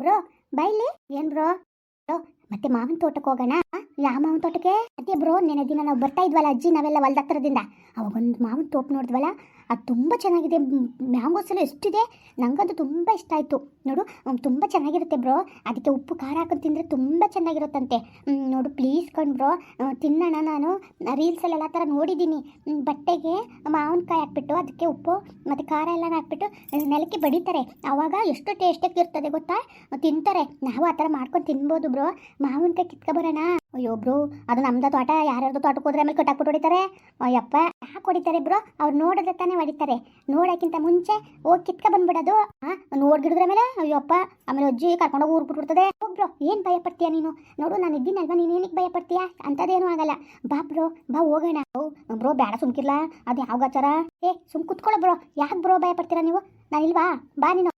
Bro, ಬೈಲಿ. ಏನ್ bro? ಮತ್ತೆ ಮಾವಿನ ತೋಟಕ್ಕೆ ಹೋಗೋಣ? ಯಾವ ಮಾವಿನ ತೋಟಕ್ಕೆ? ಅದೇ ಬ್ರೋ, ನೆನೆ ದಿನ ನಾವು ಬರ್ತಾ ಇದ್ವಲ್ಲ ಅಜ್ಜಿ, ನಾವೆಲ್ಲ ಹೊಲ್ದತ್ತರದಿಂದ ಅವಾಗ ಒಂದು ಮಾವಿನ ತೋಪ್ ನೋಡಿದ್ವಲ್ಲ ಅದು ತುಂಬ ಚೆನ್ನಾಗಿದೆ. ಮ್ಯಾಂಗೋಸ್ ಎಲ್ಲ ಎಷ್ಟಿದೆ? ನನಗಂತೂ ತುಂಬ ಇಷ್ಟ ಆಯಿತು. ನೋಡು ತುಂಬ ಚೆನ್ನಾಗಿರುತ್ತೆ ಬ್ರೋ. ಅದಕ್ಕೆ ಉಪ್ಪು, ಖಾರ ಹಾಕೊಂಡು ತಿಂದರೆ ತುಂಬ ಚೆನ್ನಾಗಿರುತ್ತಂತೆ. ನೋಡು ಪ್ಲೀಸ್ ಕಣ್ ಬ್ರೋ. ತಿನ್ನೋಣ ನಾನು. ರೀಲ್ಸಲ್ಲೆಲ್ಲ ಆ ಥರ ನೋಡಿದ್ದೀನಿ. ಬಟ್ಟೆಗೆ ಮಾವಿನಕಾಯಿ ಹಾಕ್ಬಿಟ್ಟು ಅದಕ್ಕೆ ಉಪ್ಪು ಮತ್ತು ಖಾರ ಎಲ್ಲ ಹಾಕ್ಬಿಟ್ಟು ನೆಲಕ್ಕೆ ಬಡಿತಾರೆ. ಆವಾಗ ಎಷ್ಟು ಟೇಸ್ಟಾಗಿ ಇರ್ತದೆ ಗೊತ್ತಾ? ತಿಂತಾರೆ. ನಾವು ಆ ಥರ ಮಾಡ್ಕೊಂಡು ತಿನ್ಬೋದು ಬ್ರೋ. ಮಾವಿನಕಾಯಿ ಕಿತ್ಕೊಬರೋಣ ಅಯ್ಯೋ ಬ್ರೋ, ಅದು ನಮ್ದು ತೋಟ, ಯಾರ್ಯಾರ್ದು ತೋಟಕ್ಕೆ ಹೋದ್ರೆ ಆಮೇಲೆ ಕಟ್ಟಾಕ್ಬಿಟ್ಟು ಹೊಡಿತಾರೆ. ಅಯ್ಯಪ್ಪ, ಯಾಕೆ ಹೊಡಿತಾರೆ ಬ್ರೋ? ಅವ್ರು ನೋಡಿದ್ರೆ ತಾನೇ ಹೊಡಿತಾರೆ. ನೋಡೋಕ್ಕಿಂತ ಮುಂಚೆ ಹೋಗಿ ಕಿತ್ಕ ಬಂದ್ಬಿಡೋದು. ಹಾಂ ನೋಡ್ಗಿಡಿದ್ರೆ ಮೇಲೆ? ಅಯ್ಯಪ್ಪ, ಆಮೇಲೆ ಅಜ್ಜಿ ಕರ್ಕೊಂಡೋಗಿ ಊರ್ ಊರ್ಬಿಟ್ಬಿಡ್ತದೆ ಹೋಗ್ ಬ್ರೋ, ಏನು ಭಯ ಪಡ್ತೀಯ ನೀನು? ನೋಡು, ನಾನು ಇದ್ದೀನಲ್ವಾ, ನೀನು ಏನಕ್ಕೆ ಭಯ ಪಡ್ತೀಯ? ಅಂಥದ್ದೇನು ಆಗಲ್ಲ. ಬಾ ಬ್ರೋ, ಬಾ ಹೋಗೋಣ. ಬ್ರೋ, ಬೇಡ ಸುಮ್ಕಿರ್ಲ? ಅದು ಯಾವ ಗಾಚಾರ ಏ, ಸುಮ್ ಕುತ್ಕೊಳ್ಳೋ ಬ್ರೋ. ಯಾಕೆ ಬ್ರೋ ಭಯ ಪಡ್ತೀರಾ ನೀವು? ನಾನಿಲ್ವಾ ಬಾ ನೀನು.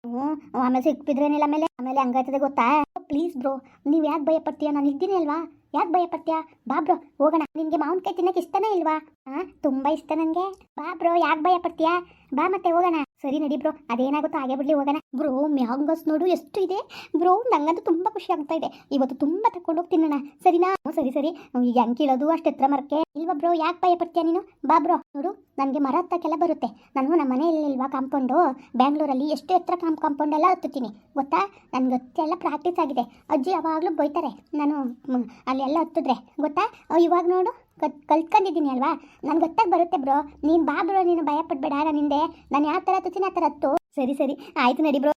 ಆಮೇಲೆ ಸಿಕ್ಬಿದ್ರೇನಿಲ್ಲ ಆಮೇಲೆ? ಆಮೇಲೆ ಹಂಗಾಯ್ತದೆ ಗೊತ್ತಾ? ಪ್ಲೀಸ್ ಬ್ರೋ ನೀವು ಯಾಕೆ ಭಯ ಪಡ್ತೀಯ ನಾನು ಇದ್ದೀನಿ ಅಲ್ವಾ? ಯಾಕೆ ಭಯ ಪಡ್ತೀಯ ಬಾ ಬ್ರೋ ಹೋಗೋಣ. ನಿನಗೆ ಮಾವಿನಕಾಯಿ ತಿನ್ನಕ್ಕೆ ಇಷ್ಟನೇ ಇಲ್ವಾ? ಹಾಂ, ತುಂಬ ಇಷ್ಟ ನನಗೆ ಬಾ ಬ್ರೋ ಯಾಕೆ ಭಯ ಪಡ್ತೀಯ ಬಾ ಮತ್ತೆ ಹೋಗೋಣ. ಸರಿ ನಡಿ ಬ್ರೋ, ಅದೇನಾಗುತ್ತೋ ಹಾಗೆ ಬಿಡ್ಲಿ, ಹೋಗೋಣ. ಬ್ರೋ, ಮ್ಯಾಂಗೋಸ್ ನೋಡು, ಎಷ್ಟು ಇದೆ? ಬ್ರೋ, ನಂಗಂತೂ ತುಂಬ ಖುಷಿ ಆಗ್ತಾ ಇದೆ. ಇವತ್ತು ತುಂಬ ತಗೊಂಡೋಗಿ ತಿನ್ನೋಣ ಸರಿನಾ? ಸರಿ ಸರಿ. ಹೆಂಗೆ ಕೀಳೋದು ಅಷ್ಟು ಎತ್ತರ ಮರಕ್ಕೆ. ಇಲ್ವಾ ಬ್ರೋ, ಯಾಕೆ ಭಯ ಪಡ್ತೀಯ ನೀನು? ಬಾ ಬ್ರೋ, ನೋಡು, ನನಗೆ ಮರ ಹತ್ತಕ್ಕೆಲ್ಲ ಬರುತ್ತೆ. ನಾನು ನಮ್ಮ ಮನೆಯಲ್ಲಿ ಇಲ್ವಾ ಕಾಂಪೌಂಡು? ಬ್ಯಾಂಗ್ಳೂರಲ್ಲಿ ಎಷ್ಟು ಎತ್ತರ ಕಾಂಪ್ ಕಾಂಪೌಂಡ್ ಎಲ್ಲ ಹತ್ತುತ್ತೀನಿ. ಗೊತ್ತಾ? ನನಗೆ ಎಲ್ಲ ಪ್ರಾಕ್ಟೀಸ್ ಆಗಿದೆ. ಅಜ್ಜಿ ಯಾವಾಗಲೂ ಬೈತಾರೆ ನಾನು ಅಲ್ಲೆಲ್ಲ ಹತ್ತಿದ್ರೆ. ಗೊತ್ತಾ? ಇವಾಗ ನೋಡು. ಕತ್ ಕಲ್ತ್ಕೊಂಡಿದ್ದೀನಿ ಅಲ್ವಾ? ನನ್ ಗೊತ್ತಾಗಿ ಬರುತ್ತೆ ಬ್ರೋ. ನೀನು ಬಾ ಬ್ರೋ, ನೀನು ಭಯ ಪಡ್ಬೇಡ ನಾನು ಹಿಂದೆ. ನಾನು ಯಾವ ಥರ ತುಚಿನ ಆ ಥರ ಹತ್ತು? ಸರಿ ಸರಿ. ಆಯ್ತು ನಡಿ ಬ್ರೋ.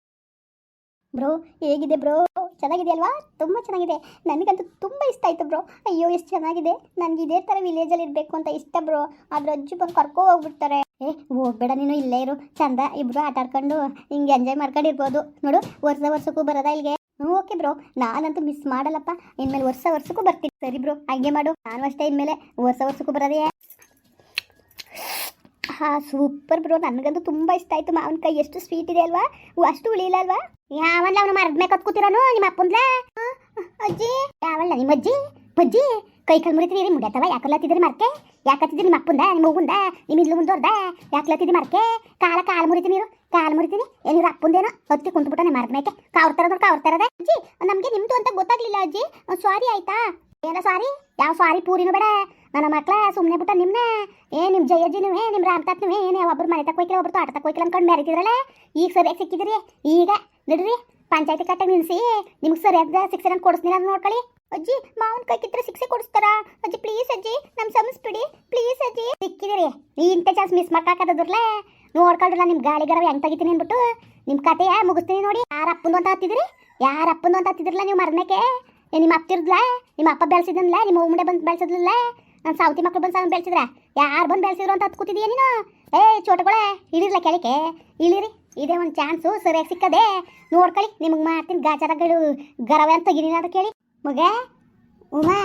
ಬ್ರೋ, ಹೇಗಿದೆ ಬ್ರೋ? ಚೆನ್ನಾಗಿದೆ ಅಲ್ವಾ? ತುಂಬ ಚೆನ್ನಾಗಿದೆ. ನನಗಂತೂ ತುಂಬ ಇಷ್ಟ ಆಯಿತು ಬ್ರೋ. ಅಯ್ಯೋ, ಎಷ್ಟು ಚೆನ್ನಾಗಿದೆ. ನನಗೆ ಇದೇ ಥರ ವಿಲೇಜಲ್ಲಿ ಇರಬೇಕು ಅಂತ ಇಷ್ಟ ಬ್ರೋ. ಅದ್ರ ಅಜ್ಜಿ ಬಂದು ಕರ್ಕೊ ಹೋಗ್ಬಿಡ್ತಾರೆ. ಏ, ಹೋಗ್ಬೇಡ ನೀನು, ಇಲ್ಲೇ ಇರು. ಚಂದ, ಇಬ್ರು ಆಟ ಆಡ್ಕೊಂಡು ಹಿಂಗೆ ಎಂಜಾಯ್ ಮಾಡ್ಕೊಂಡಿರ್ಬೋದು. ನೋಡು, ವರ್ಷ ವರ್ಷಕ್ಕೂ ಬರೋದಾ ಇಲ್ಲಿಗೆ ಓಕೆ ಬ್ರೋ ನಾನಂತೂ ಮಿಸ್ ಮಾಡಲ್ಲಪ್ಪ. ಇನ್ಮೇಲೆ ವರ್ಷ ವರ್ಷಕ್ಕೂ ಬರ್ತೀನಿ. ಸರಿ ಬ್ರೋ ಹಾಗೆ ಮಾಡು. ನಾನು ಅಷ್ಟೇ ಇನ್ಮೇಲೆ ವರ್ಷ ವರ್ಷಕ್ಕೂ ಬರೋದೇ. ಹಾಂ ಸೂಪರ್ ಬ್ರೋ ನನಗಂತೂ ತುಂಬ ಇಷ್ಟ ಆಯಿತು. ಕೈ ಎಷ್ಟು ಸ್ವೀಟ್ ಇದೆ ಅಲ್ವಾ? ಅಷ್ಟು ಉಳಿಯಿಲ್ಲ ಅಲ್ವಾ? ಯಾವಲ್ಲ ಅವನು ಮರದ ಮೇಲೆ ಕತ್ಕೂತಿರೋನು ನಿಮ್ಮ ಅಪ್ಪಂದ್ಲ? ಅಜ್ಜಿ. ಯಾವಲ್ಲ ನಿಮ್ಮ ಅಜ್ಜಿ? ಅಜ್ಜಿ. ಕೈ ಕಾಲು ಮುರಿತೀರಿ ಮುಡಿಯತ್ತವ ಯಾಕಲತ್ತಿದ್ರಿ ಮರ್ಕೆ ಯಾಕತ್ತಿದ್ರಿ ನಿಮ್ಮ ಅಪ್ಪಂದ, ನಿಮ್ಮ ಹೋಗುಂದ ನಿಮ್ಮ ಇಲ್ಲು ಮುಂದೋರ್ದ? ಯಾಕಲತ್ತಿದ್ರಿ ಮರ್ಕೆ ಕಾಲ ಕಾಲು ಮುರಿತೀನಿ ನೀರು, ಕಾಲು ಮುರಿತೀನಿ. ಏನಿರು ಅಪ್ಪಂದೇನೋ? ಹೊತ್ತಿ ಕುಂತ್ಬಿಟ್ಟಾನೆ ಮಾರ್ದ ಮೇಲೆ ಕಾವ್ತಾರ ನೋಡಿ ಕಾವ್ತಾರದ ಅಜ್ಜಿ, ನಮಗೆ ನಿಮ್ದು ಅಂತ ಗೊತ್ತಾಗ್ಲಿಲ್ಲ ಅಜ್ಜಿ. ಸಾರಿ ಆಯ್ತಾ? ಏನ ಸಾರಿ ಯಾವ ಸಾರಿ ಪೂರಿನೂ ಬೇಡ. ನನ್ನ ಮಕ್ಳ ಸುಮ್ಮನೆ ಬಿಟ್ಟ ನಿಮ್ನ. ಏ ನಿಮ್ಮ ಜಯಜ್ಜಿ ನೀವೇ ನಿಮ್ಮ ರಾಮ್ ನೀವೇ ಏನೇ ಒಬ್ಬರು ಮನೆ ತಕ್ಕ ಹೋಯ್ಕಿಲ್ಲ ಒಬ್ರು ತೋಟ ತಕ್ಕ ಹೋಯ್ಕಿಲ್ಲ ಅನ್ಕೊಂಡು ಮೆರಿತಿದ್ರಲ್ಲ ಈಗ ಸರಿಯಾಗಿ ಸಿಕ್ಕಿದ್ರಿ. ಈಗ, ನಡ್ರಿ, ಪಂಚಾಯತಿ ಕಟ್ಟಾಗ ನಿನ್ಸಿ ನಿಮ್ಗೆ ಸರಿಯಾದ ಶಿಕ್ಷಣ ಕೊಡಿಸ್ನಿಲ್ಲ ನೋಡ್ಕೊಳ್ಳಿ. ಅಜ್ಜಿ, ಮಾವನ ಕೈ ಕಿತ್ರೆ ಶಿಕ್ಷೆ ಕೊಡಿಸ್ತಾರ? ಅಜ್ಜಿ ಪ್ಲೀಸ್ ಅಜ್ಜಿ, ನಮ್ ಸಮಸ್ಬಿಡಿ ಪ್ಲೀಸ್ ಅಜ್ಜಿ. ಸಿಕ್ಕಿದಿರಿ. ನೀ ಇಂಥ ಚಾನ್ಸ್ ಮಿಸ್ ಮಾಡ್ಕಾಕದ್ರಲ್ಲ ನೋಡ್ಕೊಳ್ರಲ್ಲ ನಿಮ್ಮ ಗಾಳಿ ಗರವ ಹೆಂಗ್ ತೆಗಿತೀನಿ ಅಂದ್ಬಿಟ್ಟು. ನಿಮ್ಮ ಕತೆ ಮುಗಿಸ್ತೀನಿ ನೋಡಿ. ಯಾರ ಅಪ್ಪಂದು ಅಂತ ಹತ್ತಿದ್ರಿ? ಯಾರ ಅಪ್ಪಂದು ಅಂತ ಹತ್ತಿದ್ರಲ್ಲ ನೀವು ಏ, ನಿಮ್ಮ ಅಪ್ತಿರ್ದ್ಲ ನಿಮ್ಮ ಅಪ್ಪ ಬೆಳೆಸಿದ್ನಲ್ಲ ನಿಮ್ಮ ಉಮ್ಮಡೆ ಬಂದು ಬೆಳೆಸಿದ್ಲಲ್ಲ? ನನ್ನ ಸೌತಿ ಮಕ್ಳು ಬಂದು ಸಾವನ್ ಬೆಳೆಸಿದ್ರ? ಯಾರು ಬಂದು ಬೆಳೆಸಿದ್ರು ಅಂತ ಹತ್ಕೊತಿದೀಯ ಕೂತಿದೀಯ ನೀನು? ಏ, ಚೋಟಗಳೇ, ಇಳಿರ್ಲ ಕೆಳಕ್ಕೆ? ಇಳಿರಿ. ಇದೇ ಒಂದು ಚಾನ್ಸು ಸರಿಯಾಗಿ ಸಿಕ್ಕದೆ. ನೋಡ್ಕೊಳ್ಳಿ ನಿಮಗೆ ಮಾಡ್ತೀನಿ ಗಾಚಾರಗಳು ಗರವೆ ಅಂತ ತೆಗಿನಿ ಅಂತ ಕೇಳಿ. ಮಗ? ಉಮಾ?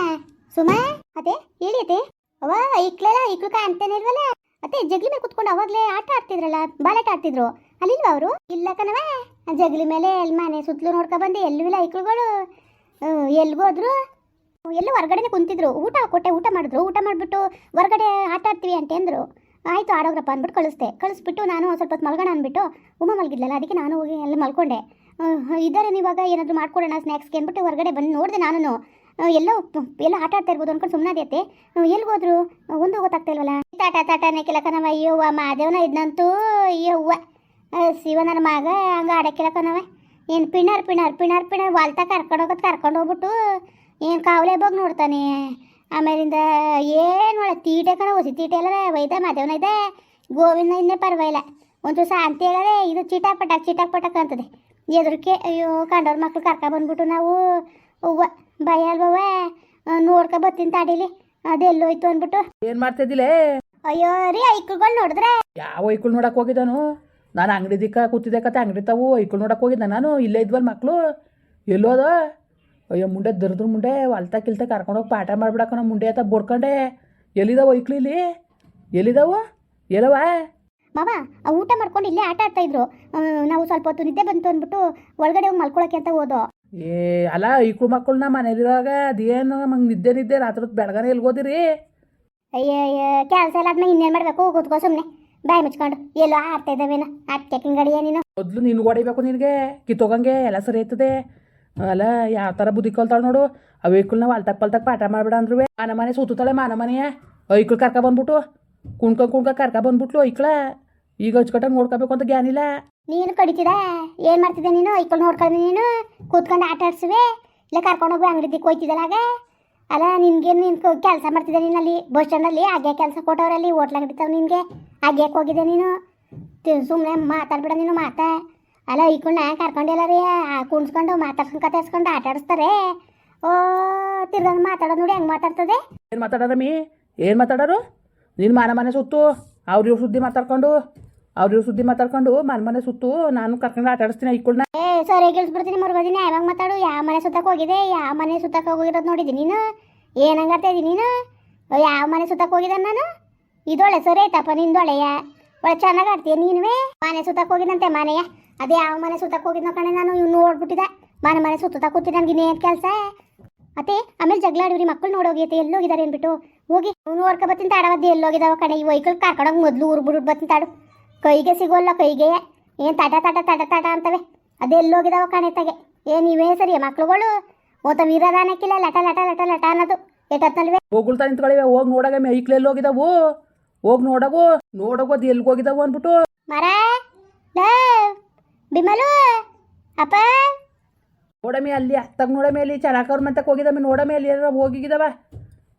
ಸುಮಾ? ಅದೇ ಹೇಳಿ ಅದೇ ಅವ ಇಕ್ಲಲ್ಲ ಇಕ್ಳು ಕಾಣ್ತಾನೆ ಇಲ್ವಲ್ಲ? ಅದೇ ಜಗ್ಲಿ ಮೇಲೆ ಕುತ್ಕೊಂಡು ಅವಾಗ್ಲೇ ಆಟ ಆಡ್ತಿದ್ರಲ್ಲ ಬಾಲಾಟ ಆಡ್ತಿದ್ರು. ಅಲ್ಲಿಲ್ವಾ ಅವರು? ಇಲ್ಲ ಕಣವ ಜಗ್ಲಿ ಮೇಲೆ ಎಲ್ಲಿ ಮನೆ ಸುತ್ತಲೂ ನೋಡ್ಕೊ ಬಂದು ಇಕ್ಳುಗಳು. ಎಲ್ಗೋದ್ರು ಎಲ್ಲೂ ಹೊರಗಡೆನೆ ಕುಂತಿದ್ರು. ಊಟ ಕೊಟ್ಟೆ, ಊಟ ಮಾಡಿದ್ರು. ಊಟ ಮಾಡಿಬಿಟ್ಟು ಹೊರಗಡೆ ಆಟ ಆಡ್ತೀವಿ ಅಂತ ಅಂದರು. ಆಯಿತು, ಆಡೋಗ್ರಪ್ಪ ಅಂದ್ಬಿಟ್ಟು ಕಳಿಸ್ದೆ. ಕಳಿಸ್ಬಿಟ್ಟು ನಾನು ಸ್ವಲ್ಪ ಹೊತ್ತು ಮಲ್ಗೋಣ ಅಂದ್ಬಿಟ್ಟು ಉಮ್ಮ ಮಲಗಿದ್ಲಲ್ಲ, ಅದಕ್ಕೆ ನಾನು ಹೋಗಿ ಎಲ್ಲ ಮಲ್ಕೊಂಡೆ. ಇದ್ದಾರೆ ಇವಾಗ ಏನಾದರೂ ಮಾಡ್ಕೊಡೋಣ ಸ್ನ್ಯಾಕ್ಸ್ಗೆ ಅಂದ್ಬಿಟ್ಟು ಹೊರಗಡೆ ಬಂದು ನೋಡಿದೆ ನಾನು ಎಲ್ಲೋ ಎಲ್ಲ ಆಟ ಆಡ್ತಾ ಇರ್ಬೋದು ಅನ್ಕೊಂಡು ಸುಮ್ಮನಾದೈತೆ ಎಲ್ಲಿ ಹೋದ್ರು? ಒಂದು ಗೊತ್ತಾಗ್ತಾ ಇಲ್ವಲ್ಲ? ತಾಟ ತಾಟನೇ ಕನವ ಅಯ್ಯವ್ವ ಮಾದೇವನ ಇದ್ನಂತೂ ಅಯ್ಯವ್ವ ಶಿವ ನನ್ನ ಮಗ, ಹಂಗೆ ಆಡಕ್ಕಿಲಕನವ ಏನು ಪಿಣರ್ ಪಿಣರ್ ಪಿಣರ್ ಪಿಣರ್, ವಾಲ್ತಾ ಕರ್ಕೊಂಡು ಹೋಗೋದು ಕರ್ಕೊಂಡು ಹೋಗ್ಬಿಟ್ಟು ಏನು ಕಾವಲೆ ಬೋಗ್ ನೋಡ್ತಾನೆ. ಆಮೇಲಿಂದ ಏನು ಒಳ್ಳೆ ತೀಟೆ ಕಣ ಹೊಸಿ ತೀಟೆ ಎಲ್ಲ ಒಯ್ದ, ಮಾದೇವನ ಇದೆ ಗೋವಿಂದ ಇನ್ನೇ ಪರವಾಗಿಲ್ಲ. ಒಂಚೂರು ಶಾಂತಿ ಹೇಳದೆ ಇದು ಚಿಟಾಕ್ ಪಟಾಕ್ ಚಿಟಾಕ್ ಪಟಾಕ್ ಅಂತದೆ. ಎದುರಿಕೆ ಅಯ್ಯೋ ಕಂಡವ್ರ ಮಕ್ಳು ಕರ್ಕ ಬಂದ್ಬಿಟ್ಟು ನಾವು. ಅವ್ವ ಭಯ ಅಲ್ವವ ನೋಡ್ಕ ಬರ್ತೀನಿ ತಾಡಿಲಿ. ಅದೆಲ್ಲೋಯ್ತು ಅಂದ್ಬಿಟ್ಟು ಏನು ಮಾಡ್ತಿದ್ದಿಲ್ಲೇ ಅಯ್ಯೋ ರೀ ಐಕುಳ್ಗಳು ನೋಡಿದ್ರೆ. ಯಾವ ಐಕುಳ್ ನೋಡಕ್ ಹೋಗಿದ್ದಾನು? ನಾನು ಅಂಗಡಿ ದಿಕ್ಕ ಕೂತಿದ್ದೆ ಕತೆ ಅಂಗಡಿ ತಾವು ಐಕುಳ್ ನೋಡಕ್ ಹೋಗಿದ್ದೆ ನಾನು. ಇಲ್ಲೇ ಇದ್ವಲ್ಲ ಮಕ್ಕಳು ಎಲ್ಲೋದ ಅಯ್ಯೋ ಮುಂಡೆ ದರ್ದ್ರ ಮುಂಡೆ ಹೊಲ್ತ ಕಿಲ್ತ ಕರ್ಕೊಂಡೋಗಿ ಪಾಠ ಮಾಡ್ಬಿಡಕ್ಕ ಮುಂಡೆ ಅಂತ ಬೋಡ್ಕೊಂಡೆ ಎಲ್ಲಿದಾವ ಐಕ್ಳು ಇಲ್ಲಿ? ಎಲ್ಲಿದಾವ? ಎಲ್ಲವ? ಮಾವ ಆ ಊಟ ಮಾಡ್ಕೊಂಡು ಇಲ್ಲೇ ಆಟ ಆಡ್ತಾ ಇದ್ರು. ನಾವು ಸ್ವಲ್ಪ ಹೊತ್ತು ನಿದ್ದೆ ಬಂತು ಅಂದ್ಬಿಟ್ಟು ಒಳಗಡೆ ಹೋಗಿ ಮಲ್ಕೊಳಕ್ಕೆ ಅಂತ ಹೋದೋ. ಏ ಅಲ್ಲ ಐಕ್ಳು ಮಕ್ಕಳನ್ನ ಮನೇಲಿರುವಾಗ ಅದೇನು ನಮಗೆ ನಿದ್ದೆ ನಿದ್ದೆ ರಾತ್ರಿ ಬೆಳಗಾನೆ ಎಲ್ಗೋದಿರಿ? ಅಯ್ಯಯ್ಯ ಅಯ್ಯ ಕೆಲಸ ಎಲ್ಲ ಆದ್ಮೇಲೆ ಇನ್ನೇನು ಮಾಡಬೇಕು? ಕೂತ್ಕೋ ಸುಮ್ಮನೆ ಬಾಯಿ ಮುಚ್ಕೊಂಡು. ಎಲ್ಲೋ ಆಡ್ತಾ ಇದ್ದಾವೇನ ಆಟಕ್ಕೆ ಗಡಿಯ ನೀನು ಮೊದಲು ನಿನ್ಗೆ ಹೊಡಿಬೇಕು ನಿನಗೆ. ಕಿತ್ತೋಗಂಗೆ ಎಲ್ಲ ಸರಿ ಆಯ್ತದೆ ಅಲ್ಲ ಯಾವ ಥರ ಬುದ್ಧಿ ಕಲ್ತಾಳೆ ನೋಡು. ಆ ನಾವು ವಾಲ್ತಾಗ ಪಲ್ತಾಗ ಪಾಠ ಮಾಡ್ಬೇಡ ಅಂದ್ರು ಮಾನ ಮನೆ ಸುತ್ತಾಳೆ ಮಾನ ಮನೆಯ. ಐಕ್ಳು ಕರ್ಕ ಬಂದ್ಬಿಟ್ಟು ಕುಣ್ಕ ಕುಣ್ಕ ಕರ್ಕ ಬಂದ್ಬಿಟ್ಲು ಐಕ್ಳ. ಈಗ ಹಚ್ಕಟ್ಟಾಗ ನೋಡ್ಕೋಬೇಕು ಅಂತ ಗ್ಯಾನಿಲ್ಲ ನೀನು ಕಡಿತಿದ? ಏನು ಮಾಡ್ತಿದ್ದೆ ನೀನು? ಇಕ್ಕೊಂಡು ನೋಡ್ಕೊಂಡು ನೀನು? ಕೂತ್ಕೊಂಡು ಆಟ ಆಡ್ಸುವೆ? ಇಲ್ಲ ಕರ್ಕೊಂಡೋಗಿ ಅಂಗಡಿ ಆಗ ಅಲ್ಲ ನಿನ್ಗೆ ನಿನ್ ಕೆಲಸ ಮಾಡ್ತಿದ್ದೆ ನೀನು ಅಲ್ಲಿ ಬಸ್ ಸ್ಟ್ಯಾಂಡಲ್ಲಿ ಹಾಗೆ ಕೆಲಸ ಕೊಟ್ಟವ್ರಲ್ಲಿ ಹೋಟ್ಲ್ ಅಂಗಡಿ ನಿನ್ಗೆ? ಹಾಗೆ ಹೋಗಿದ್ದೆ ನೀನು? ಸುಮ್ಮನೆ ಮಾತಾಡ್ಬಿಡ ನೀನು ಮಾತಾ. ಅಲ್ಲ ಐಕೊಂಡ ಕರ್ಕೊಂಡಿಲ್ಲ ರೀ ಕುಣ್ಸ್ಕೊಂಡು ಮಾತಾಡ್ಸ್ಕೊಂಡು ಹಚ್ಕೊಂಡು ಆಟ ಆಡಿಸ್ತಾರೆ. ಓ ತಿರ್ಗ ಮಾತಾಡೋದು ನೋಡಿ ಹೆಂಗೆ ಮಾತಾಡ್ತದೆ? ಏನು ಮೀ ಏನು ಮಾತಾಡೋರು? ನೀನು ಮಾನ ಮನೆ ಸುತ್ತು. ಅವ್ರ ಇವ್ರ ಸುದ್ದಿ ಮಾತಾಡ್ಕೊಂಡು. ಅವ್ರ ಸುದ್ದಿ ಮಾತಾಡ್ಕೊಂಡು ಮನೆ ಮನೆ ಸುತ್ತು, ನಾನು ಕರ್ಕೊಂಡು ಆಟ ಆಡಿಸ್ತೀನಿ ಐಕೊಳ್ಳ ಏ, ಸರಿ ಗಿಳಿಸ್ಬಿಡ್ತೀನಿ ಮರ್ಗೋದಿನಿ ಯಾವಾಗ ಮಾತಾಡು? ಯಾವ ಮನೆ ಸುತ್ತಕ್ಕೆ ಹೋಗಿದೆ? ಯಾವ ಮನೆ ಸುತ್ತಕ್ಕೆ ಹೋಗಿರೋದು ನೋಡಿದ್ದೀನಿ ನೀನು? ಏನಂಗಾಡ್ತಾ ಇದೀನಿ ನೀನು? ಯಾವ ಮನೆ ಸುತ್ತಕ್ಕೆ ಹೋಗಿದ್ದ ನಾನು? ಇದೊಳೆ ಸರಿ ಐತಪ್ಪ ನಿಂದೊಳೆಯ ಒಳ್ಳೆ ಚೆನ್ನಾಗಿ ಆಡ್ತೀಯ ನೀನುವೇ? ಮನೆ ಸುತ್ತಕ್ಕೆ ಹೋಗಿದಂತೆ ಮನೆಯ. ಅದೇ ಯಾವ ಮನೆ ಸುತ್ತಕ್ಕೆ ಹೋಗಿದ್ನೋ ಕಣೆ, ನಾನು ಇವ್ನು ನೋಡ್ಬಿಟ್ಟಿದ್ದೆ. ಮನೆ ಮನೆ ಸುತ್ತ ಕೂತಿ ನನಗೆ ಇನ್ನೇನು ಕೆಲಸ? ಅತ್ತೆ, ಆಮೇಲೆ ಜಗಳ ಆಡಿವ್ರಿ ಮಕ್ಕಳು ನೋಡೋಗಿತ್ತೆ ಎಲ್ಲೋಗಿದ್ದಾರೆ ಅಂದ್ಬಿಟ್ಟು. ಹೋಗಿ ನೋಡ್ಕೊ ಬತ್ತೀನಿ ತಾಡವದ್ದು ಎಲ್ಲೋಗಿದಾವ ಕಣೆ. ಈ ವೈಕಲ್ ಕರ್ಕೊಂಡೋಗಿ ಮೊದಲು ಊರು ಬಿಡ್ಬಿಟ್ಟು ಬತ್ತಿನ ತಾಡು ಕೈಗೆ ಸಿಗೋಲ್ಲ ಕೈಗೆ. ಏನು ತಟ ತಟ ತಟ ತಟ ಅಂತವೆ. ಅದೆಲ್ಲೋಗಿದಾವ ಕಣೆತಾಗೆ ಏ ಇವೇ ಸರಿ ಮಕ್ಳುಗಳು. ಓತ ವೀರದಾನಕ್ಕಿಲ್ಲ ಲಟ ಲಟ ಲಟ ಲಟ ಅನ್ನೋದು. ಎಟ್ಟತ್ತಲ್ವೇ ಹೋಗುಳ್ತಾ ನಿಂತ್ಕೊಳ್ಳಿವೆ. ಹೋಗಿ ನೋಡಗ ಐಕ್ಳೆಲ್ಲಿ ಹೋಗಿದಾವು ಹೋಗಿ ನೋಡಗು. ನೋಡಗು ಅದು ಎಲ್ಲಿಗೆ ಹೋಗಿದಾವು ಅಂದ್ಬಿಟ್ಟು. ಮರ. ಬಿಮಲು. ಅಪ್ಪ. ನೋಡಮಿ ಅಲ್ಲಿ ಅತ್ತಾಗ ನೋಡಮಿ ಅಲ್ಲಿ ಚೆನ್ನಾಗವ್ರ ಮಂತಕ್ಕೆ ಹೋಗಿದಮ್ಮಿ ನೋಡಮಿ ಅಲ್ಲಿ ಏನಾರ ಹೋಗಿದಾವ.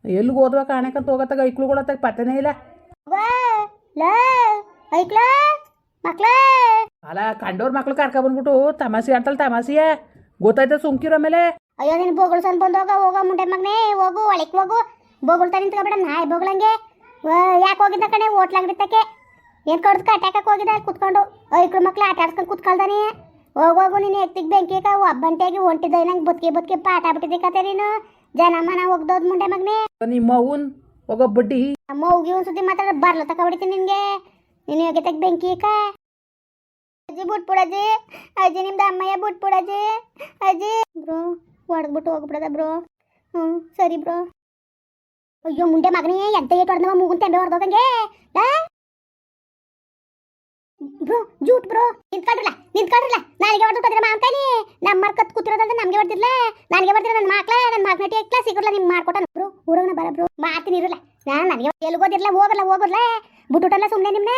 ಎಲ್ಲಿಗೆ ಹೋದ್ವ ಕಾಣಕಂತ ಹೋಗತ್ತಾಗ ಐಕ್ಳುಗಳತ್ತಾಗ ಪತ್ತನೇ ಇಲ್ಲ. ಲೇ. ಐಕ್ಲ? ಮಕ್ಳ? ಅಲ್ಲ ಕಂಡೋರ್ ಮಕ್ಳು ಕರ್ಕ ಬಂದ್ಬಿಟ್ಟು ತಮಾಸಿ ಅಂತಲ್ ತಮಾಸಿಯ ಗೊತ್ತಾಯ್ತ ಸುಮ್ಕಿರೋ ಮೇಲೆ? ಅಯ್ಯೋ ನಿನ್ ಬೋಗಳು ಸಣ್ಣ ಬಂದೋಗ ಹೋಗೋ ಮುಂಡೆ ಮಗನೇ ಹೋಗು ಒಳಕ್ ಹೋಗು. ಬೋಗುಳ್ತಾ ನಿಂತ್ಕೊಬೇಡ ನಾಯಿ ಬೋಗಳಂಗೆ. ಯಾಕೆ ಹೋಗಿದ್ದ ಕಣೆ ಹೋಟ್ಲಾಗ್ರಿತಕ್ಕೆ ಏನು ಕಡ್ದು ಕಟ್ಟಾಕಕ್ಕೆ ಹೋಗಿದ್ದ? ಅಲ್ಲಿ ಕುತ್ಕೊಂಡು. ಐಕ್ಳು ಮಕ್ಳು ಆಟ ಆಡ್ಸ್ಕೊಂಡು ಕುತ್ಕೊಳ್ದಾನೆ. ಹೋಗೋಗು ನೀನು ಎತ್ತಿಗೆ ಬೆಂಕಿ ಒಬ್ಬಂಟಿಯಾಗಿ ಹೊಂಟಿದ್ದ ನಂಗೆ ಬದುಕಿ ಬದುಕಿ ಪಾಠ ಬಿಟ್ಟಿದ್ದೆ ಕತೆ ನೀನು. ಜನ ಮನ ಹೋಗ್ದೋದ್ ಮುಂಡೆ ಮಗನೇ. ನಿಮ್ಮ ಮೌನ್ ಹೋಗೋ ಬಡ್ಡಿ. ಅಮ್ಮ ಹೋಗಿ ಒಂದ್ಸತಿ ಸುದ್ದಿ ಮಾತಾಡ ಬರ್ಲ ತಕ ಹೊಡಿತೀನಿ ನಿನಗೆ. ನೀನು ತೆಗ್ ಬೆಂಕಿ ಕಾ ಅಜ್ಜಿ ಬಿಟ್ಬಿಡಜ್ಜಿ ಅಜ್ಜಿ. ನಿಮ್ದು ಅಮ್ಮಯ್ಯ ಬಿಟ್ಬಿಡಜ್ಜಿ ಅಜ್ಜಿ. ಬ್ರೋ ಹೊಡೆದ್ಬಿಟ್ಟು ಹೋಗ್ಬಿಡದ ಬ್ರೋ. ಹ್ಞೂ, ಸರಿ ಬ್ರೋ. ಅಯ್ಯೋ, ಮುಂಡೆ ಮಗನೇ ಎಂತ ಏಟ್ ಹೊಡೆದವ ಮೂಗುನ್ ತೆಂಬೆ ಹೊಡೆದಂಗೆ ಬ್ರೋ, ಜೂಟ್ ಬ್ರೋ. ನಿಂತ್ಕೊಂಡ್ರಲ್ಲ ನಿಂತ್ಕೊಂಡ್ರಲ್ಲ. ನನಗೆ ಹೊಡೆದು ಮಾವನ್ ಕೈಲಿ ನಮ್ಮ ಮರ್ ಕತ್ ಕೂತಿರೋದಂದ್ರೆ ನಮಗೆ ಹೊಡೆದಿರ್ಲ ನನಗೆ ಹೊಡೆದಿರ ನನ್ನ ಮಕ್ಳ ನನ್ನ ಮಗ್ನಟಿ ಎಕ್ಲ ಸಿಗಲ್ಲ ನಿಮ್ಗೆ ಮಾಡ್ಕೊಟ್ಟ ಬ್ರೋ ಹುಡುಗನ ಬರ ಬ್ರೋ. ಮಾಡ್ತೀನಿ ಇರಲ್ಲ. ನಾನು ನನಗೆ ಎಲ್ಗೋದಿರ್ಲ, ಹೋಗಲ್ಲ ಹೋಗಲ್ಲ ಬಿಟ್ಬಿಟ್ಟಲ್ಲ ಸುಮ್ಮನೆ ನಿಮ್ಮನೆ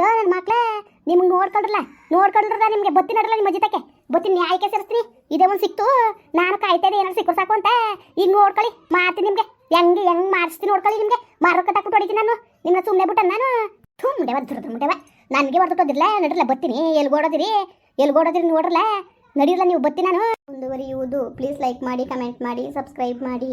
ಲೋ ನನ್ನ ಮಕ್ಕಳೇ ನಿಮ್ಗೆ ನೋಡ್ಕೊಳ್ರಲ್ಲ ನೋಡ್ಕೊಳ್ರಲ್ಲ ನಿಮಗೆ, ಬತ್ತಿ ನಡಲ್ಲ ನಿಮ್ಮ ಜೊತೆಗೆ ಬತ್ತಿ ನ್ಯಾಯಕ್ಕೆ ಸೇರಿಸ್ತೀನಿ. ಇದೇ ಒಂದು ಸಿಕ್ತು. ನಾನು ಕಾಯ್ತಾ ಏನಾರು ಸಿಕ್ಕರು ಸಾಕು ಅಂತ. ಈಗ ನೋಡ್ಕೊಳ್ಳಿ ಮಾಡ್ತೀನಿ ನಿಮಗೆ. ಹೆಂಗೆ ಹೆಂಗೆ ಮಾಡಿಸ್ತೀನಿ ನೋಡ್ಕೊಳ್ಳಿ ನಿಮಗೆ. ಮಾರೋಕೆ ತಕ್ಕ ಹೊಡಿತೀನಿ ನಾನು. ನಿನ್ನ ಸುಮ್ಮನೆ ಬಿಟ್ಟ ನಾನು. ಮುಂಡೆ ಬರ್ತಿರೋದು ಮುಂಡೆವ ನನಗೆ ಹೊರತೋದಿರ್ಲ ನಡಿರಲ್ಲ, ಬತ್ತೀನಿ. ಎಲ್ಗೋಡೋದಿರಿ ಎಲ್ಗೋಡೋದಿರಿ ನೋಡ್ರಲ್ಲ? ನಡಿರಲ್ಲ ನೀವು ಬತ್ತಿ ನಾನು. ಮುಂದುವರಿಯುವುದು. ಪ್ಲೀಸ್ ಲೈಕ್ ಮಾಡಿ ಕಮೆಂಟ್ ಮಾಡಿ ಸಬ್ಸ್ಕ್ರೈಬ್ ಮಾಡಿ.